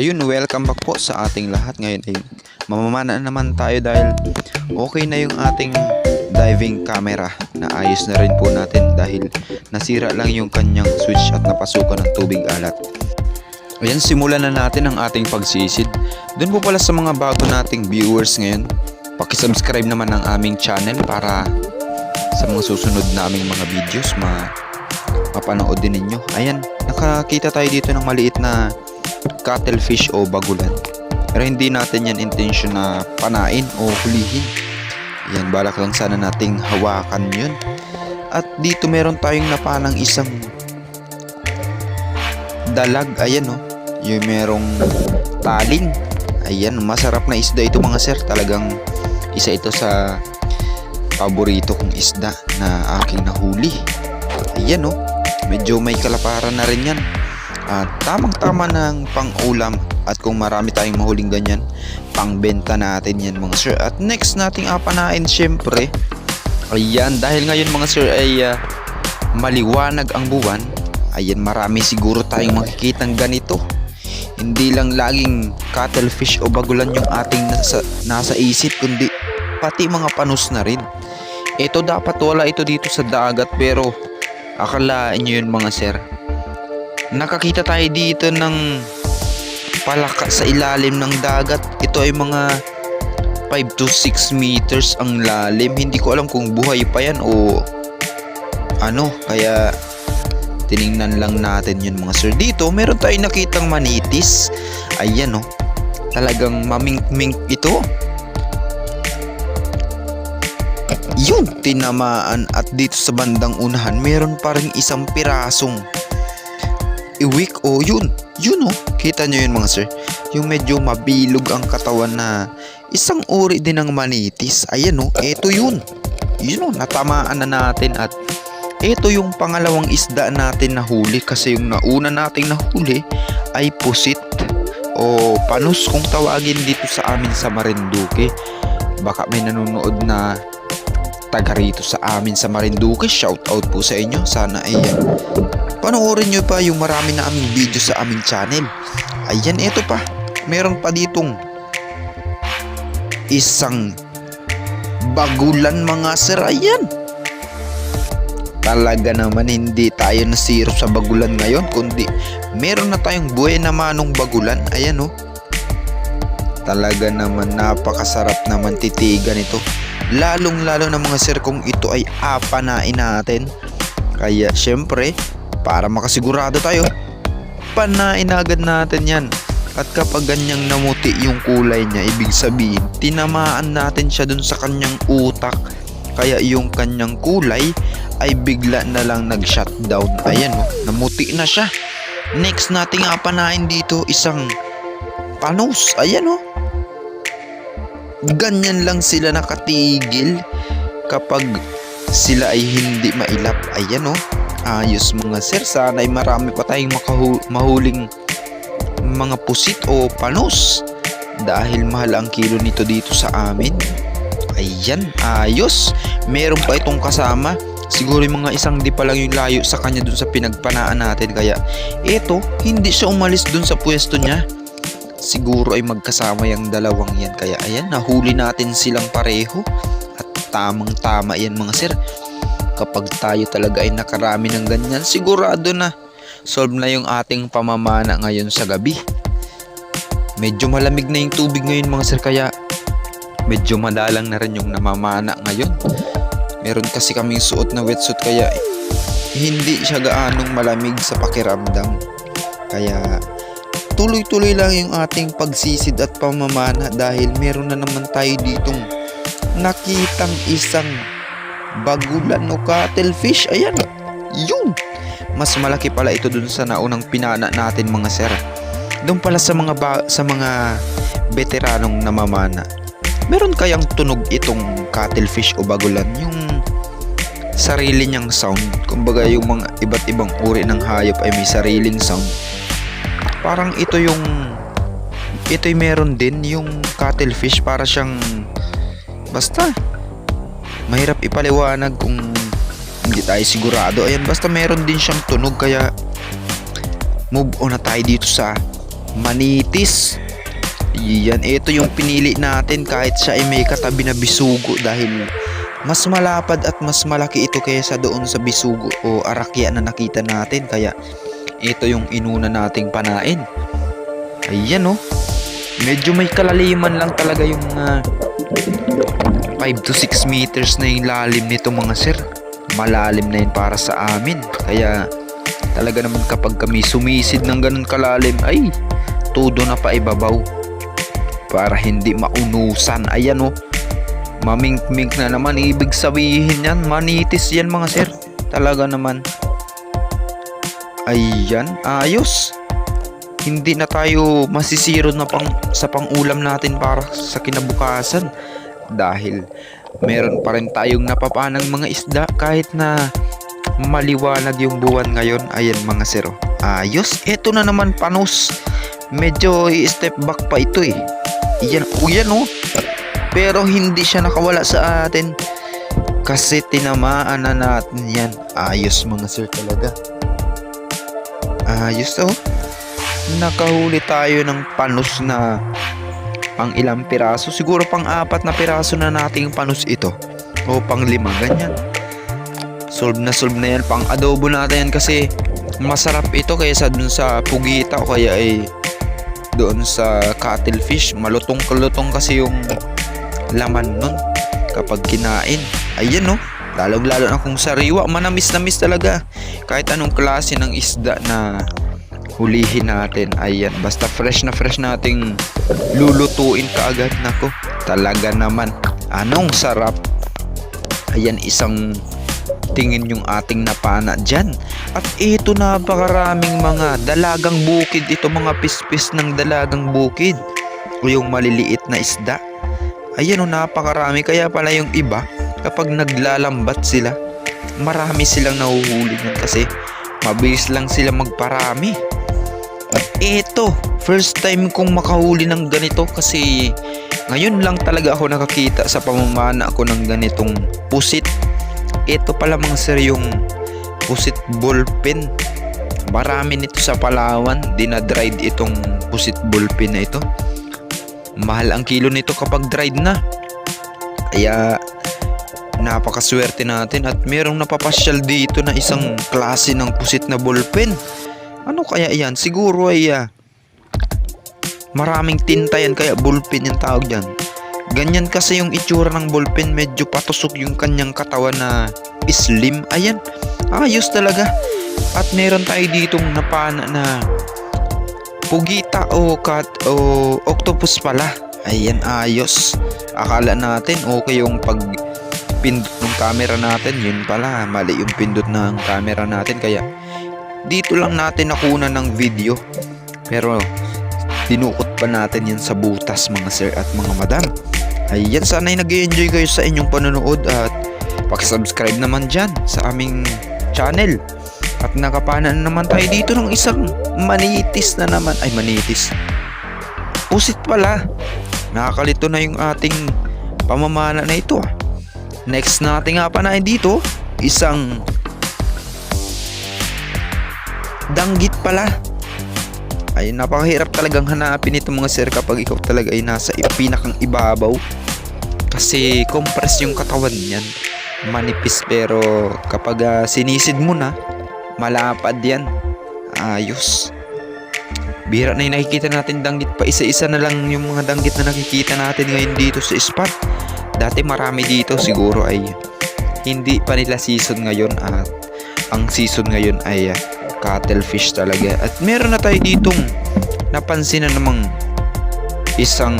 Ayun, welcome back po sa ating lahat. Ngayon ay mamamana naman tayo dahil okay na yung ating diving camera. Naayos na rin po natin dahil nasira lang yung kanyang switch at napasukan ng tubig alat. Ayan, simulan na natin ang ating pagsisid. Doon po pala sa mga bago nating viewers ngayon, pakisubscribe naman ang aming channel para sa mga susunod naming mga videos ma mapanood din ninyo. Ayan, nakakita tayo dito ng maliit na cuttlefish o bagulan. Pero hindi natin yan intention na panain o hulihin. Yan, balak lang sana nating hawakan yun. At dito meron tayong napanang isang dalag. Ayan o. Yung merong taling. Ayan, masarap na isda ito mga sir. Talagang isa ito sa paborito kong isda na aking nahuli. Ayan o. Medyo may kalaparan na rin yan. At tamang-tama ng pang-ulam at kung marami tayong mahuling ganyan, pangbenta natin yan mga sir. At next nating apanain syempre, ayan, dahil ngayon mga sir ay ah, maliwanag ang buwan, ayan, marami siguro tayong makikitang ganito. Hindi lang laging cuttlefish o bagulan yung ating nasa, nasa isip, kundi pati mga panus na rin. Ito dapat wala ito dito sa dagat pero akalain nyo yun mga sir nakakita tayo dito ng palaka sa ilalim ng dagat. Ito ay mga 5 to 6 meters ang lalim. Hindi ko alam kung buhay pa yan o ano. Kaya tiningnan lang natin yun mga sir. Dito meron tayong nakitang manitis. Ayan oh. Talagang maming-ming ito. Yun, tinamaan at dito sa bandang unahan meron pa rin isang pirasong iwik o yun. Yun oh. Kita nyo yun mga sir. Yung medyo mabilog ang katawan na isang uri din ng manitis. Ayan oh. Eto yun. Yun oh. Natamaan na natin at eto yung pangalawang isda natin na huli. Kasi yung nauna nating nahuli ay pusit o panus kung tawagin dito sa amin sa Marinduque. Baka may nanonood na taga rito sa amin sa Marinduque shout out po sa inyo sana ay uh, panoorin nyo pa yung marami na aming video sa aming channel. Ayan, eto pa. Meron pa ditong isang bagulan mga sir. Ayan. Talaga naman hindi tayo nasirap sa bagulan ngayon, kundi meron na tayong buhay na manong bagulan. Ayan oh. Talaga naman napakasarap naman titigan ito. Lalong lalo na mga sir kung ito ay apanain natin. Kaya syempre, para makasigurado tayo, panain na agad natin yan. At kapag ganyang namuti yung kulay niya, ibig sabihin, tinamaan natin siya dun sa kanyang utak. Kaya yung kanyang kulay ay bigla na lang nag-shutdown. Ayan oh, namuti na siya. Next nating apanain dito isang panos. Ayan oh. Ganyan lang sila nakatigil kapag sila ay hindi mailap. Ayan oh. Ayos mga sir. Sana ay marami pa tayong makahu- mahuling mga pusit o panos dahil mahal ang kilo nito dito sa amin. Ayan ayos. Meron pa itong kasama. Siguro yung mga isang di pa lang yung layo sa kanya dun sa pinagpanaan natin. Kaya ito hindi siya umalis dun sa pwesto niya siguro ay magkasama yung dalawang yan kaya ayan nahuli natin silang pareho at tamang tama yan mga sir kapag tayo talaga ay nakarami ng ganyan, sigurado na solve na yung ating pamamana ngayon sa gabi. Medyo malamig na yung tubig ngayon mga sir kaya medyo madalang na rin yung namamana ngayon. Meron kasi kaming suot na wetsuit kaya hindi siya gaanong malamig sa pakiramdam. Kaya tuloy-tuloy lang yung ating pagsisid at pamamana dahil meron na naman tayo ditong nakitang isang bagulan o cuttlefish. Ayan, yun. Mas malaki pala ito dun sa naunang pinana natin mga sir. Doon pala sa mga ba- sa mga veteranong namamana. Meron kayang tunog itong cuttlefish o bagulan yung sarili niyang sound. Kumbaga yung mga iba't ibang uri ng hayop ay may sariling sound. Parang ito yung ito'y meron din yung cuttlefish para siyang basta mahirap ipaliwanag kung hindi tayo sigurado. Ayan, basta meron din siyang tunog kaya move on na tayo dito sa Manitis. Yan, ito yung pinili natin kahit siya ay may katabi na bisugo dahil mas malapad at mas malaki ito kaysa doon sa bisugo o arakya na nakita natin. Kaya ito yung inuna nating panain. Ayan oh. Medyo may kalaliman lang talaga yung ah, 5 to 6 meters na yung lalim nito mga sir. Malalim na yun para sa amin. Kaya talaga naman kapag kami sumisid ng ganun kalalim ay todo na paibabaw para hindi maunusan. Ayan oh. Mamink-mink na naman ibig sabihin yan. Manitis yan mga sir. Talaga naman. Ayan, ayos. Hindi na tayo masisiro na pang sa pangulam natin para sa kinabukasan dahil meron pa rin tayong napapanang mga isda kahit na maliwanag yung buwan ngayon. Ayan mga sir. oh. Ayos. Ito na naman panos. Medyo i-step back pa ito eh. Yan, oh, yan oh. Pero hindi siya nakawala sa atin. Kasi tinamaan na natin yan. Ayos mga sir talaga. Ayos oh. Nakahuli tayo ng panos na pang ilang piraso. Siguro pang apat na piraso na nating panos ito. O pang lima, ganyan. Solve na solve na yan. Pang adobo natin yan kasi masarap ito kaysa dun sa pugita o kaya ay doon sa cuttlefish. Malutong kalutong kasi yung laman nun kapag kinain. Ayan no. Lalong lalo na kung sariwa. Manamis namis talaga. Kahit anong klase ng isda na hulihin natin. Ayan. Basta fresh na fresh nating lulutuin kaagad. Nako. Talaga naman. Anong sarap. Ayan isang tingin yung ating napana dyan. At ito napakaraming mga dalagang bukid. Ito mga pispis ng dalagang bukid. Yung maliliit na isda. Ayan o napakarami. Kaya pala yung iba kapag naglalambat sila marami silang nahuhuli nun kasi mabilis lang sila magparami. Eto, first time kong makahuli ng ganito kasi ngayon lang talaga ako nakakita sa pamamana ko ng ganitong pusit. Ito pala mga sir yung pusit ballpen. Marami nito sa Palawan, dinadried itong pusit ballpen na ito. Mahal ang kilo nito kapag dried na. Kaya napakaswerte natin at merong napapasyal dito na isang klase ng pusit na ballpen. Ano kaya yan? Siguro ay ah, maraming tinta yan kaya ballpen yung tawag dyan. Ganyan kasi yung itsura ng ballpen, medyo patusok yung kanyang katawan na slim. Ayan, ayos talaga. At meron tayo ditong napana na pugita o kat o octopus pala. Ayan, ayos. Akala natin okay yung pag pindot ng camera natin, yun pala, mali yung pindot ng camera natin kaya dito lang natin nakuna ng video. Pero dinukot pa natin yan sa butas mga sir at mga madam. Ayan, sana'y nag enjoy kayo sa inyong panonood at pakisubscribe naman dyan sa aming channel. At nakapana na naman tayo dito ng isang manitis na naman. Ay, manitis. Pusit pala. Nakakalito na yung ating pamamana na ito ah. Next natin nga panain dito, isang danggit pala. Ay, napakahirap talagang hanapin ito mga sir kapag ikaw talaga ay nasa pinakang ibabaw. Kasi compress yung katawan niyan. Manipis pero kapag ah, sinisid mo na, malapad yan. Ayos. Bihira na yung nakikita natin danggit pa. Isa-isa na lang yung mga danggit na nakikita natin ngayon dito sa spot. Dati marami dito siguro ay hindi pa nila season ngayon at ang season ngayon ay ah, cuttlefish talaga. At meron na tayo ditong napansin na namang isang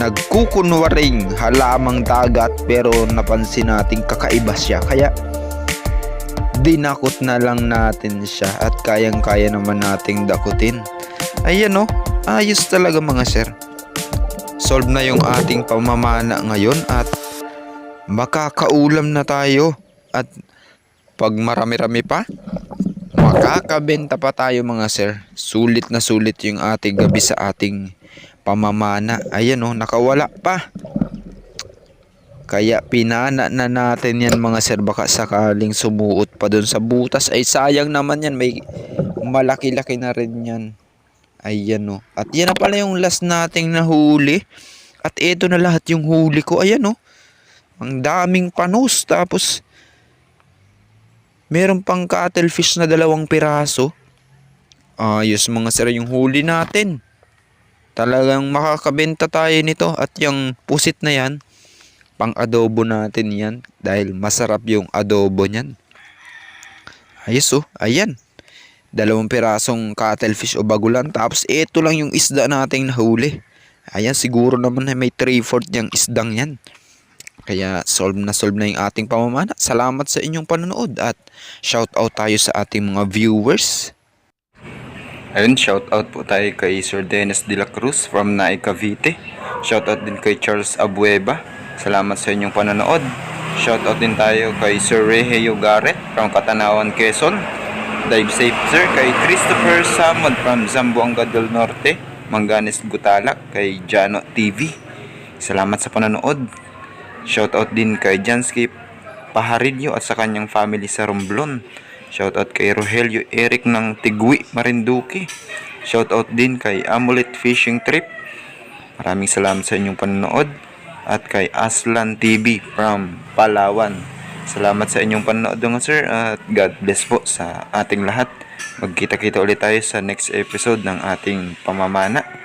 nagkukunwaring halamang dagat pero napansin nating kakaiba siya. Kaya dinakot na lang natin siya at kayang-kaya naman nating dakutin. Ayan oh, ayos talaga mga sir. Solve na yung ating pamamana ngayon at makakaulam na tayo at pag marami-rami pa, makakabenta pa tayo mga sir. Sulit na sulit yung ating gabi sa ating pamamana. Ayan oh, nakawala pa. Kaya pinana na natin yan mga sir baka sakaling sumuot pa dun sa butas ay sayang naman yan may malaki-laki na rin yan. Ayan o. At yan na pala yung last nating nahuli. At ito na lahat yung huli ko. Ayan o. Ang daming panos. Tapos, meron pang cuttlefish na dalawang piraso. Ayos mga sir yung huli natin. Talagang makakabenta tayo nito. At yung pusit na yan, pang adobo natin yan. Dahil masarap yung adobo niyan. Ayos oh. Ayan. Dalawang pirasong cuttlefish o bagulan. Tapos ito lang yung isda nating nahuli. Ayan, siguro naman na may 3-4 yung isdang yan. Kaya solve na solve na yung ating pamamana. Salamat sa inyong panonood at shout out tayo sa ating mga viewers. Ayun, shout out po tayo kay Sir Dennis De La Cruz from Naik Cavite. Shout out din kay Charles Abueva. Salamat sa inyong panonood. Shout out din tayo kay Sir Regio Garrett from Katanawan, Quezon. Dive safe sir kay Christopher Samod from Zamboanga del Norte, Manganes Gutalak kay Jano TV. Salamat sa panonood. Shout out din kay Jansky Paharilyo at sa kanyang family sa Romblon. Shout out kay Rogelio Eric ng Tigwi, Marinduque. Shout out din kay Amulet Fishing Trip. Maraming salamat sa inyong panonood. At kay Aslan TV from Palawan. Salamat sa inyong panonood mga sir at God bless po sa ating lahat. Magkita-kita ulit tayo sa next episode ng ating pamamana.